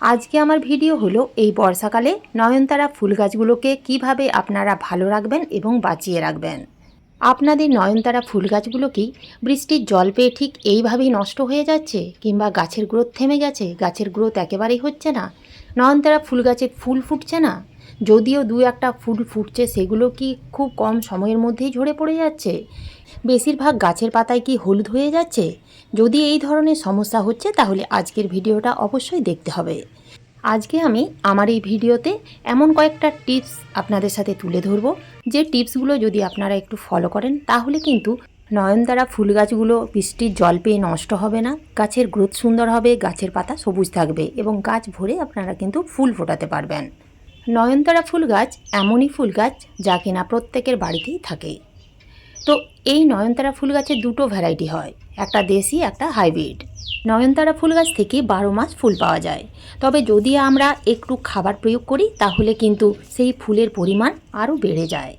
আজকে আমার ভিডিও হলো এই বর্ষাকালে নয়নতারা ফুল গাছগুলোকে কীভাবে আপনারা ভালো রাখবেন এবং বাঁচিয়ে রাখবেন। আপনাদের নয়নতারা ফুল গাছগুলো কি বৃষ্টির জল পেয়ে ঠিক এইভাবেই নষ্ট হয়ে যাচ্ছে কিংবা গাছের গ্রোথ থেমে গেছে, গাছের গ্রোথ একেবারেই হচ্ছে না? নয়নতারা ফুল গাছে ফুল ফুটছে না? যদিও দু একটা ফুল ফুটছে, সেগুলো কি খুব কম সময়ের মধ্যেই ঝরে পড়ে যাচ্ছে? বেশিরভাগ গাছের পাতায় কি হলুদ হয়ে যাচ্ছে? যদি এই ধরনের সমস্যা হচ্ছে, তাহলে আজকের ভিডিওটা অবশ্যই দেখতে হবে। আজকে আমি আমার এই ভিডিওতে এমন কয়েকটা টিপস আপনাদের সাথে তুলে ধরব, যে টিপসগুলো যদি আপনারা একটু ফলো করেন, তাহলে কিন্তু নয়নতারা ফুল গাছগুলো বৃষ্টির জল পেয়ে নষ্ট হবে না, গাছের গ্রোথ সুন্দর হবে, গাছের পাতা সবুজ থাকবে এবং গাছ ভরে আপনারা কিন্তু ফুল ফোটাতে পারবেন। নয়নতারা ফুল গাছ এমনই ফুল গাছ যা কিনা প্রত্যেকের বাড়িতেই থাকে। তো এই নয়নতারা ফুল গাছের দুটো ভ্যারাইটি হয়। একটা দেশি, একটা হাইব্রিড। নয়নতারা ফুল গাছ থেকে বারো মাস ফুল পাওয়া যায়। তবে যদি আমরা একটু খাবার প্রয়োগ করি, তাহলে কিন্তু সেই ফুলের পরিমাণ আরও বেড়ে যায়।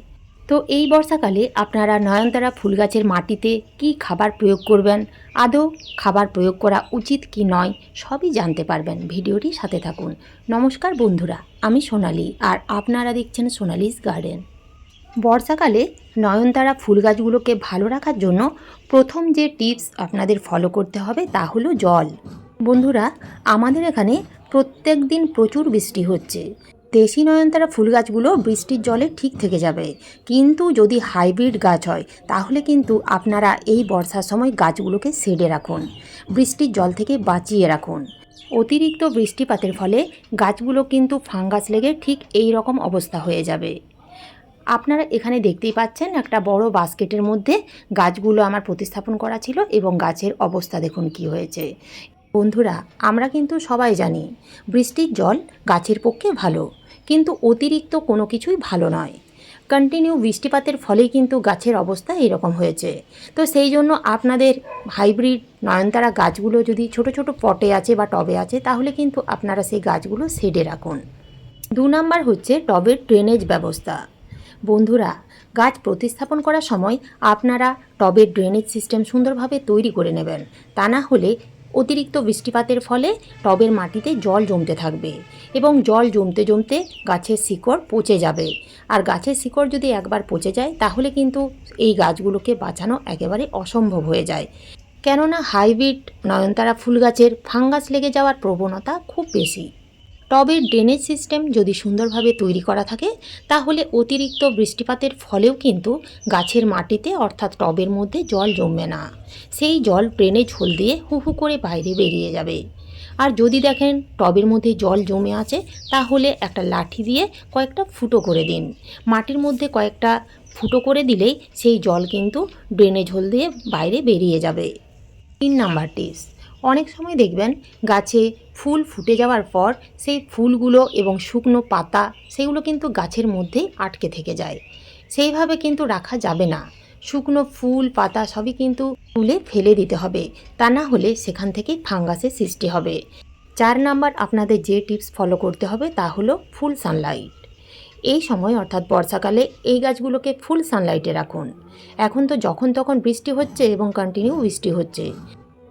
তো এই বর্ষাকালে আপনারা নয়নতারা ফুল গাছের মাটিতে কি খাবার প্রয়োগ করবেন? আদৌ খাবার প্রয়োগ করা উচিত কি নয়, সবই জানতে পারবেন। ভিডিওটি সাথে থাকুন। নমস্কার বন্ধুরা, আমি সোনালি। আর আপনারা দেখছেন সোনালিস গার্ডেন। বর্ষাকালে নয়নতারা ফুল গাছগুলোকে ভালো রাখার জন্য প্রথম যে টিপস আপনাদের ফলো করতে হবে তা হলো জল। বন্ধুরা, আমাদের এখানে প্রত্যেক দিন প্রচুর বৃষ্টি হচ্ছে। দেশি নয়নতারা ফুল গাছগুলো বৃষ্টির জলে ঠিক থেকে যাবে। কিন্তু যদি হাইব্রিড গাছ হয়, তাহলে কিন্তু আপনারা এই বর্ষার সময় গাছগুলোকে শেডে রাখুন। বৃষ্টির জল থেকে বাঁচিয়ে রাখুন। অতিরিক্ত বৃষ্টিপাতের ফলে গাছগুলো কিন্তু ফাঙ্গাস লেগে ঠিক এই রকম অবস্থা হয়ে যাবে। আপনারা এখানে দেখতেই পাচ্ছেন একটা বড় বাস্কেটের মধ্যে গাছগুলো আমার প্রতিস্থাপন করা ছিল এবং গাছের অবস্থা দেখুন কি হয়েছে। বন্ধুরা, আমরা কিন্তু সবাই জানি বৃষ্টির জল গাছের পক্ষে ভালো, কিন্তু অতিরিক্ত কোনো কিছুই ভালো নয়। কন্টিনিউ বৃষ্টিপাতের ফলেই কিন্তু গাছের অবস্থা এরকম হয়েছে। তো সেই জন্য আপনাদের হাইব্রিড নয়নতারা গাছগুলো যদি ছোট ছোট পটে আছে বা টবে আছে, তাহলে কিন্তু আপনারা সেই গাছগুলো শেডে রাখুন। দু নাম্বার হচ্ছে টবের ড্রেনেজ ব্যবস্থা। বন্ধুরা, গাছ প্রতিস্থাপন করার সময় আপনারা টবের ড্রেনেজ সিস্টেম সুন্দরভাবে তৈরি করে নেবেন। তা না হলে অতিরিক্ত বৃষ্টিপাতের ফলে টবের মাটিতে জল জমতে থাকবে এবং জল জমতে জমতে গাছের শিকড় পচে যাবে। আর গাছের শিকড় যদি একবার পচে যায়, তাহলে কিন্তু এই গাছগুলোকে বাঁচানো একেবারে অসম্ভব হয়ে যায়। কেননা হাইব্রিড নয়নতারা ফুল গাছের ফাঙ্গাস লেগে যাওয়ার প্রবণতা খুব বেশি। টবের ড্রেনেজ সিস্টেম যদি সুন্দরভাবে তৈরি করা থাকে, তাহলে অতিরিক্ত বৃষ্টিপাতের ফলেও কিন্তু গাছের মাটিতে অর্থাৎ টবের মধ্যে জল জমবে না। সেই জল ড্রেনেজ হোল দিয়ে হু হু করে বাইরে বেরিয়ে যাবে। আর যদি দেখেন টবের মধ্যে জল জমে আছে, তাহলে একটা লাঠি দিয়ে কয়েকটা ফুটো করে দিন। মাটির মধ্যে কয়েকটা ফুটো করে দিলেই সেই জল কিন্তু ড্রেনেজ হোল দিয়ে বাইরে বেরিয়ে যাবে। তিন নাম্বার টিপস অনেক সময় দেখবেন গাছে ফুল ফুটে যাওয়ার পর সেই ফুলগুলো এবং শুকনো পাতা সেগুলো কিন্তু গাছের মধ্যেই আটকে থেকে যায়। সেইভাবে কিন্তু রাখা যাবে না। শুকনো ফুল, পাতা সবই কিন্তু তুলে ফেলে দিতে হবে। তা না হলে সেখান থেকে ফাঙ্গাসের সৃষ্টি হবে। চার নাম্বার আপনাদের যে টিপস ফলো করতে হবে তা হলো ফুল সানলাইট। এই সময় অর্থাৎ বর্ষাকালে এই গাছগুলোকে ফুল সানলাইটে রাখুন। এখন তো যখন তখন বৃষ্টি হচ্ছে এবং কন্টিনিউ বৃষ্টি হচ্ছে।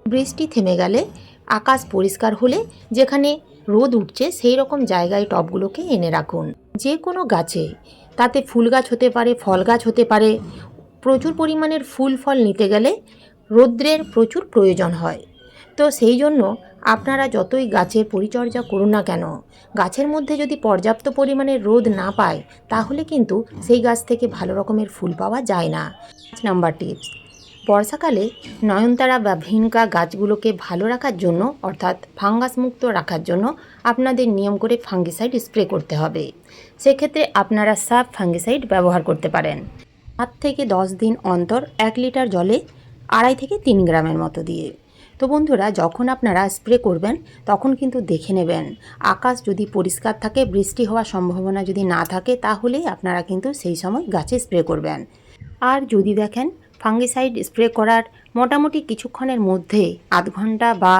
বৃষ্টি থেমে গেলে আকাশ পরিষ্কার হলে যেখানে রোদ উঠছে সেই রকম জায়গায় টবগুলোকে এনে রাখুন। যে কোনো গাছে। তাতে ফুল গাছ হতে পারে, ফল গাছ হতে পারে। প্রচুর পরিমাণের ফুল ফল নিতে গেলে রৌদ্রের প্রচুর প্রয়োজন হয়। তো সেই জন্য আপনারা যতই গাছের পরিচর্যা করুন না কেন, গাছের মধ্যে যদি পর্যাপ্ত পরিমাণে রোদ না পায়, তাহলে কিন্তু সেই গাছ থেকে ভালো রকমের ফুল পাওয়া যায় না। নাম্বার টিপস বর্ষাকালে নয়নতারা বা ভিনকা গাছগুলোকে ভালো রাখার জন্য, অর্থাৎ ফাঙ্গাস মুক্ত রাখার জন্য আপনাদের নিয়ম করে ফাঙ্গিসাইড স্প্রে করতে হবে। সেক্ষেত্রে আপনারা সাব ফাঙ্গিসাইড ব্যবহার করতে পারেন। সাত থেকে দশ দিন অন্তর এক লিটার জলে আড়াই থেকে তিন গ্রামের মতো দিয়ে। তো বন্ধুরা, যখন আপনারা স্প্রে করবেন, তখন কিন্তু দেখে নেবেন। আকাশ যদি পরিষ্কার থাকে, বৃষ্টি হওয়ার সম্ভাবনা যদি না থাকে, তাহলেই আপনারা কিন্তু সেই সময় গাছে স্প্রে করবেন। আর যদি দেখেন ফাঙ্গিসাইড স্প্রে করার মোটামুটি কিছুক্ষণের মধ্যে, আধ ঘণ্টা বা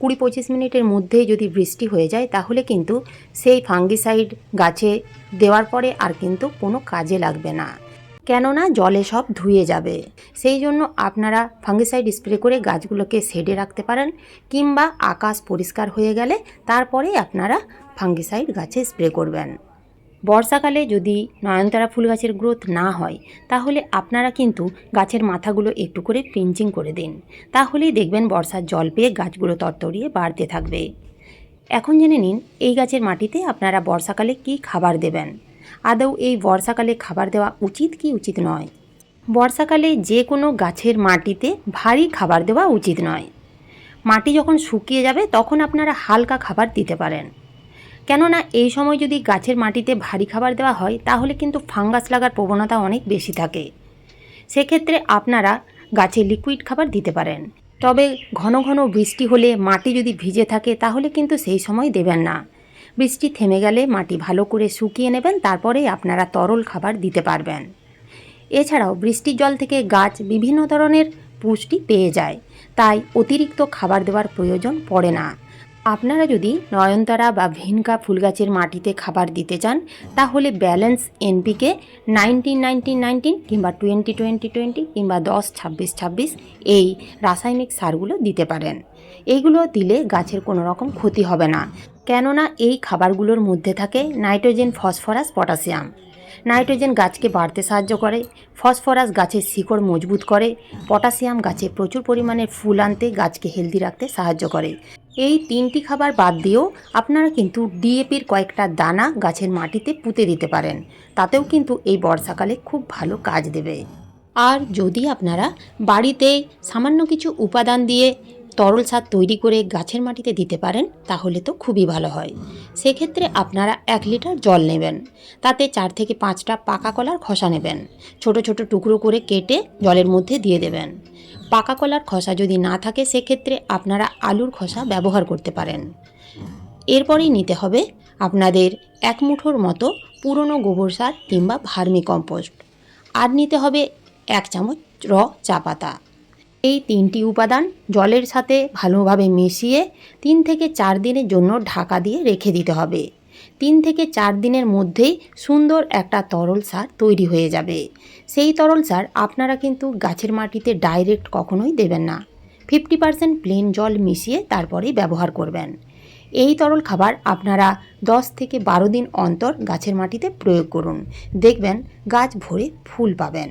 কুড়ি পঁচিশ মিনিটের মধ্যেই যদি বৃষ্টি হয়ে যায়, তাহলে কিন্তু সেই ফাঙ্গিসাইড গাছে দেওয়ার পরে আর কিন্তু কোনো কাজে লাগবে না। কেননা জলে সব ধুয়ে যাবে। সেই জন্য আপনারা ফাঙ্গিসাইড স্প্রে করে গাছগুলোকে শেডে রাখতে পারেন কিংবা আকাশ পরিষ্কার হয়ে গেলে তারপরেই আপনারা ফাঙ্গিসাইড গাছে স্প্রে করবেন। বর্ষাকালে যদি নয়নতারা ফুল গাছের গ্রোথ না হয়, তাহলে আপনারা কিন্তু গাছের মাথাগুলো একটু করে পিঞ্চিং করে দিন। তাহলেই দেখবেন বর্ষার জল পেয়ে গাছগুলো তরতরিয়ে বাড়তে থাকবে। এখন জেনে নিন, এই গাছের মাটিতে আপনারা বর্ষাকালে কি খাবার দেবেন? আদৌ এই বর্ষাকালে খাবার দেওয়া উচিত কি উচিত নয়? বর্ষাকালে যে কোনো গাছের মাটিতে ভারী খাবার দেওয়া উচিত নয়। মাটি যখন শুকিয়ে যাবে, তখন আপনারা হালকা খাবার দিতে পারেন। কেননা এই সময় যদি গাছের মাটিতে ভারী খাবার দেওয়া হয়, তাহলে কিন্তু ফাঙ্গাস লাগার প্রবণতা অনেক বেশি থাকে। সেক্ষেত্রে আপনারা গাছে লিকুইড খাবার দিতে পারেন। তবে ঘন ঘন বৃষ্টি হলে মাটি যদি ভিজে থাকে, তাহলে কিন্তু সেই সময় দেবেন না। বৃষ্টি থেমে গেলে মাটি ভালো করে শুকিয়ে নেবেন, তারপরেই আপনারা তরল খাবার দিতে পারবেন। এছাড়াও বৃষ্টির জল থেকে গাছ বিভিন্ন ধরনের পুষ্টি পেয়ে যায়, তাই অতিরিক্ত খাবার দেওয়ার প্রয়োজন পড়ে না। আপনারা যদি নয়নতারা বা ভিনকা ফুল গাছের মাটিতে খাবার দিতে চান, তাহলে balance NPK nineteen nineteen nineteen কিংবা টোয়েন্টি টোয়েন্টি টোয়েন্টি কিংবা দশ ছাব্বিশ ছাব্বিশ এই রাসায়নিক সারগুলো দিতে পারেন। এইগুলো দিলে গাছের কোনো রকম ক্ষতি হবে না। কেননা এই খাবারগুলোর মধ্যে থাকে নাইট্রোজেন, ফসফরাস, পটাশিয়াম। নাইট্রোজেন গাছকে বাড়তে সাহায্য করে, ফসফরাস গাছের শিকড় মজবুত করে, পটাশিয়াম গাছে প্রচুর পরিমাণে ফুল আনতে গাছকে হেলদি রাখতে সাহায্য করে। এই তিনটি খাবার বাদ দিয়েও আপনারা কিন্তু ডিএপির কয়েকটা দানা গাছের মাটিতে পুঁতে দিতে পারেন। তাতেও কিন্তু এই বর্ষাকালে খুব ভালো কাজ দেবে। আর যদি আপনারা বাড়িতে সামান্য কিছু উপাদান দিয়ে তরল সার তৈরি করে গাছের মাটিতে দিতে পারেন, তাহলে তো খুবই ভালো হয়। সেক্ষেত্রে আপনারা এক লিটার জল নেবেন। তাতে চার থেকে পাঁচটা পাকা কলার খসা নেবেন। ছোট ছোট টুকরো করে কেটে জলের মধ্যে দিয়ে দেবেন। পাকা কলার খসা যদি না থাকে, সেক্ষেত্রে আপনারা আলুর খসা ব্যবহার করতে পারেন। এরপরেই নিতে হবে আপনাদের এক মুঠোর মতো পুরনো গোবর সার কিংবা ভার্মি কম্পোস্ট। আর নিতে হবে এক চামচ র চা পাতা। এই তিনটি উপাদান জলের সাথে ভালোভাবে মিশিয়ে তিন থেকে চার দিনের জন্য ঢাকা দিয়ে রেখে দিতে হবে। তিন থেকে চার দিনের মধ্যেই সুন্দর একটা তরল সার তৈরি হয়ে যাবে। সেই তরল সার আপনারা কিন্তু গাছের মাটিতে ডাইরেক্ট কখনোই দেবেন না। ফিফটি পার্সেন্ট প্লেন জল মিশিয়ে তারপরেই ব্যবহার করবেন। এই তরল খাবার আপনারা দশ থেকে বারো দিন অন্তর গাছের মাটিতে প্রয়োগ করুন। দেখবেন গাছ ভরে ফুল পাবেন।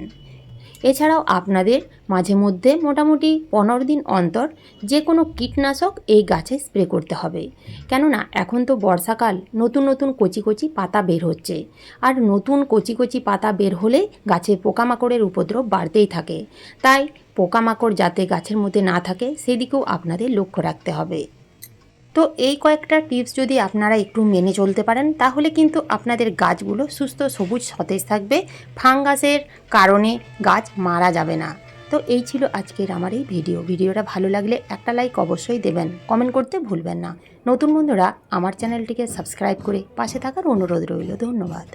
এছাড়াও আপনাদের মাঝে মধ্যে মোটামুটি পনেরো দিন অন্তর যে কোনো কীটনাশক এই গাছে স্প্রে করতে হবে। কেননা এখন তো বর্ষাকাল, নতুন নতুন কচি কচি পাতা বের হচ্ছে। আর নতুন কচি কচি পাতা বের হলে গাছে পোকামাকড়ের উপদ্রব বাড়তেই থাকে। তাই পোকামাকড় যাতে গাছের মধ্যে না থাকে, সেদিকেও আপনাদের লক্ষ্য রাখতে হবে। তো এই কয়েকটা টিপস যদি আপনারা একটু মেনে চলতে পারেন, তাহলে কিন্তু আপনাদের গাছগুলো সুস্থ সবুজ সতেজ থাকবে। ফাঙ্গাসের কারণে গাছ মারা যাবে না। তো এই ছিল আজকের আমার এই ভিডিও ভিডিওটা ভালো লাগলে একটা লাইক অবশ্যই দেবেন। কমেন্ট করতে ভুলবেন না। নতুন বন্ধুরা, আমার চ্যানেলটিকে সাবস্ক্রাইব করে পাশে থাকার অনুরোধ রইল। ধন্যবাদ।